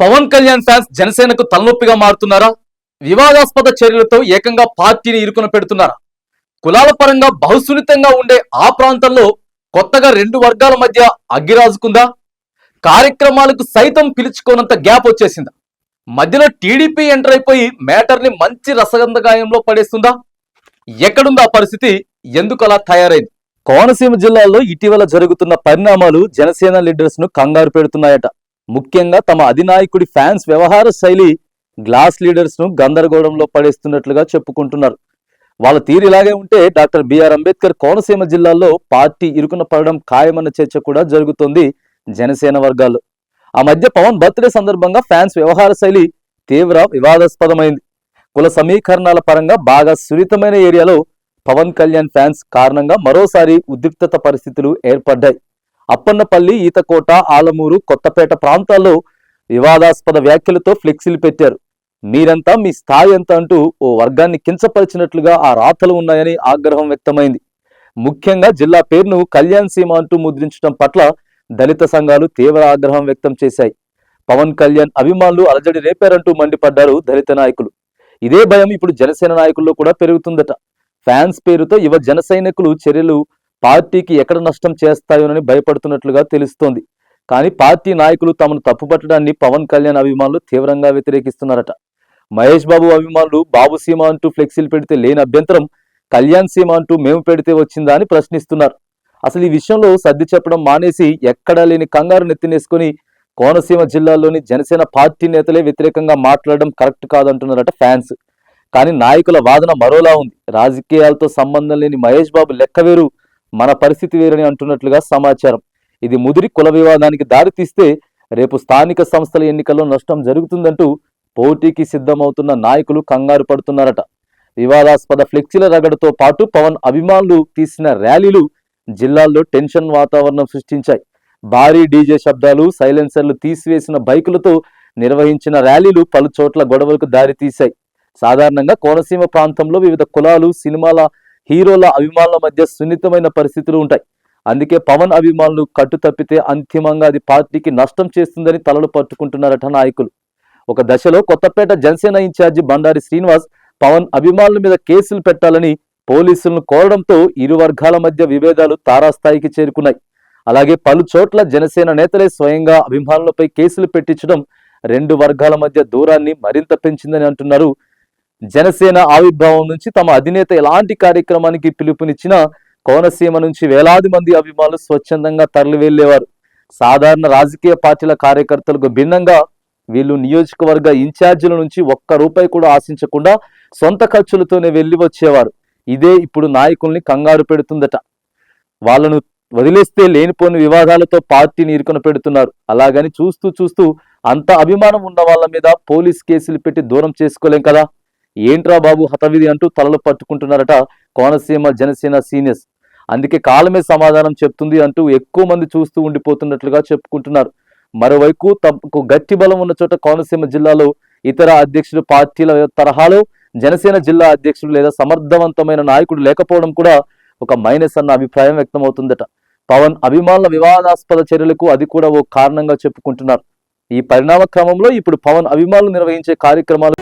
Pawan Kalyan fans జనసేనకు తలనొప్పిగా మారుతున్నారా? వివాదాస్పద చర్యలతో ఏకంగా పార్టీని ఇరుకున పెడుతున్నారా? కులాల పరంగా బహుసున్నితంగా ఉండే ఆ ప్రాంతంలో కొత్తగా రెండు వర్గాల మధ్య అగ్గిరాజుకుందా? కార్యక్రమాలకు సైతం పిలుచుకోనంత గ్యాప్ వచ్చేసిందా? మధ్యలో టీడీపీ ఎంటర్ అయిపోయి మ్యాటర్ని మంచి రసగంధగాయంలో పడేస్తుందా? ఎక్కడుందా పరిస్థితి? ఎందుకు అలా తయారైంది? కోనసీమ జిల్లాలో ఇటీవల జరుగుతున్న పరిణామాలు జనసేన లీడర్స్ను కంగారు పెడుతున్నాయట. ముఖ్యంగా తమ అధినాయకుడి ఫ్యాన్స్ వ్యవహార శైలి గ్లాస్ లీడర్స్ను గందరగోళంలో పడేస్తున్నట్లుగా చెప్పుకుంటున్నారు. వాళ్ళ తీరు ఇలాగే ఉంటే డాక్టర్ బిఆర్ అంబేద్కర్ కోనసీమ జిల్లాలో పార్టీ ఇరుకున పడడం ఖాయమన్న చర్చ కూడా జరుగుతోంది జనసేన వర్గాల్లో. ఆ మధ్య పవన్ బర్త్డే సందర్భంగా ఫ్యాన్స్ వ్యవహార శైలి తీవ్ర వివాదాస్పదమైంది. కుల సమీకరణాల పరంగా బాగా సున్నితమైన ఏరియాలో పవన్ కళ్యాణ్ ఫ్యాన్స్ కారణంగా మరోసారి ఉద్రిక్తత పరిస్థితులు ఏర్పడ్డాయి. అప్పన్నపల్లి ఈతకోట ఆలమూరు కొత్తపేట ప్రాంతాల్లో వివాదాస్పద వ్యాఖ్యలతో ఫ్లెక్సీలు పెట్టారు. మీరంతా మీ స్థాయి ఎంత అంటూ ఓ వర్గాన్ని కించపరిచినట్లుగా ఆ రాతలు ఉన్నాయని ఆగ్రహం వ్యక్తమైంది. ముఖ్యంగా జిల్లా పేరును కళ్యాణ్ సీమ అంటూ ముద్రించడం పట్ల దళిత సంఘాలు తీవ్ర ఆగ్రహం వ్యక్తం చేశాయి. పవన్ కళ్యాణ్ అభిమానులు అలజడి రేపారంటూ మండిపడ్డారు దళిత నాయకులు. ఇదే భయం ఇప్పుడు జనసేన నాయకుల్లో కూడా పెరుగుతుందట. ఫ్యాన్స్ పేరుతో యువ జన సైనికులు చర్యలు పార్టీకి ఎక్కడ నష్టం చేస్తాయోనని భయపడుతున్నట్లుగా తెలుస్తోంది. కానీ పార్టీ నాయకులు తమను తప్పుపట్టడాన్ని పవన్ కళ్యాణ్ అభిమానులు తీవ్రంగా వ్యతిరేకిస్తున్నారట. మహేష్ బాబు అభిమానులు బాబు సీమ అంటూ ఫ్లెక్సీలు పెడితే లేని అభ్యంతరం కళ్యాణ్ సీమ అంటూ మేము పెడితే వచ్చిందా అని ప్రశ్నిస్తున్నారు. అసలు ఈ విషయంలో సర్ది చెప్పడం మానేసి ఎక్కడా లేని కంగారు నెత్తినేసుకొని కోనసీమ జిల్లాలోని జనసేన పార్టీ నేతలే వ్యతిరేకంగా మాట్లాడడం కరెక్ట్ కాదంటున్నారట ఫ్యాన్స్. కానీ నాయకుల వాదన మరోలా ఉంది. రాజకీయాలతో సంబంధం లేని మహేష్ బాబు లెక్క వేరు. మన పరిస్థితి వేరని అంటున్నట్లుగా సమాచారం. ఇది ముదిరి కుల వివాదానికి దారితీస్తే రేపు స్థానిక సంస్థల ఎన్నికల్లో నష్టం జరుగుతుందంటూ పోటీకి సిద్ధమవుతున్న నాయకులు కంగారు పడుతున్నారట. వివాదాస్పద ఫ్లెక్సీల రగడతో పాటు పవన్ అభిమానులు తీసిన ర్యాలీలు జిల్లాల్లో టెన్షన్ వాతావరణం సృష్టించాయి. భారీ డీజే శబ్దాలు సైలెన్సర్లు తీసివేసిన బైకులతో నిర్వహించిన ర్యాలీలు పలు చోట్ల గొడవలకు దారితీశాయి. సాధారణంగా కోనసీమ ప్రాంతంలో వివిధ కులాలు సినిమాల హీరోల అభిమానుల మధ్య సున్నితమైన పరిస్థితులు ఉంటాయి. అందుకే పవన్ అభిమానులు కట్టు తప్పితే అంతిమంగా అది పార్టీకి నష్టం చేస్తుందని తలలు పట్టుకుంటున్నారట నాయకులు. ఒక దశలో కొత్తపేట జనసేన ఇన్ఛార్జి బండారి శ్రీనివాస్ పవన్ అభిమానుల మీద కేసులు పెట్టాలని పోలీసులను కోరడంతో ఇరు వర్గాల మధ్య విభేదాలు తారాస్థాయికి చేరుకున్నాయి. అలాగే పలు చోట్ల జనసేన నేతలే స్వయంగా అభిమానులపై కేసులు పెట్టించడం రెండు వర్గాల మధ్య దూరాన్ని మరింత పెంచిందని అంటున్నారు జనసేన ఆవిర్భావం నుంచి తమ అధినేత ఎలాంటి కార్యక్రమానికి పిలుపునిచ్చినా కోనసీమ నుంచి వేలాది మంది అభిమానులు స్వచ్ఛందంగా తరలి వెళ్ళేవారు సాధారణ రాజకీయ పార్టీల కార్యకర్తలకు భిన్నంగా వీళ్ళు నియోజకవర్గ ఇన్ఛార్జీల నుంచి ఒక్క రూపాయి కూడా ఆశించకుండా సొంత ఖర్చులతోనే వెళ్ళి వచ్చేవారు ఇదే ఇప్పుడు నాయకుల్ని కంగారు పెడుతుందట. వాళ్ళను వదిలేస్తే లేనిపోని వివాదాలతో పార్టీని ఇరుకున పెడుతున్నారు. అలాగని చూస్తూ చూస్తూ అంత అభిమానం ఉన్న వాళ్ళ మీద పోలీస్ కేసులు పెట్టి దూరం చేసుకోలేం కదా? ఏంట్రా బాబు హతవిధి అంటూ తలలు పట్టుకుంటున్నారట కోనసీమ జనసేన సీనియర్స్. అందుకే కాలమే సమాధానం చెప్తుంది అంటూ ఎక్కువ మంది చూస్తూ ఉండిపోతున్నట్లుగా చెప్పుకుంటున్నారు. మరోవైపు తమకు గట్టి బలం ఉన్న చోట కోనసీమ జిల్లాలో ఇతర అధ్యక్షులు పార్టీల తరహాలో జనసేన జిల్లా అధ్యక్షుడు లేదా సమర్థవంతమైన నాయకుడు లేకపోవడం కూడా ఒక మైనస్ అన్న అభిప్రాయం వ్యక్తమవుతుందట. పవన్ అభిమానుల వివాదాస్పద చర్యలకు అది కూడా ఓ కారణంగా చెప్పుకుంటున్నారు. ఈ పరిణామ క్రమంలో ఇప్పుడు పవన్ అభిమానులు నిర్వహించే కార్యక్రమాలు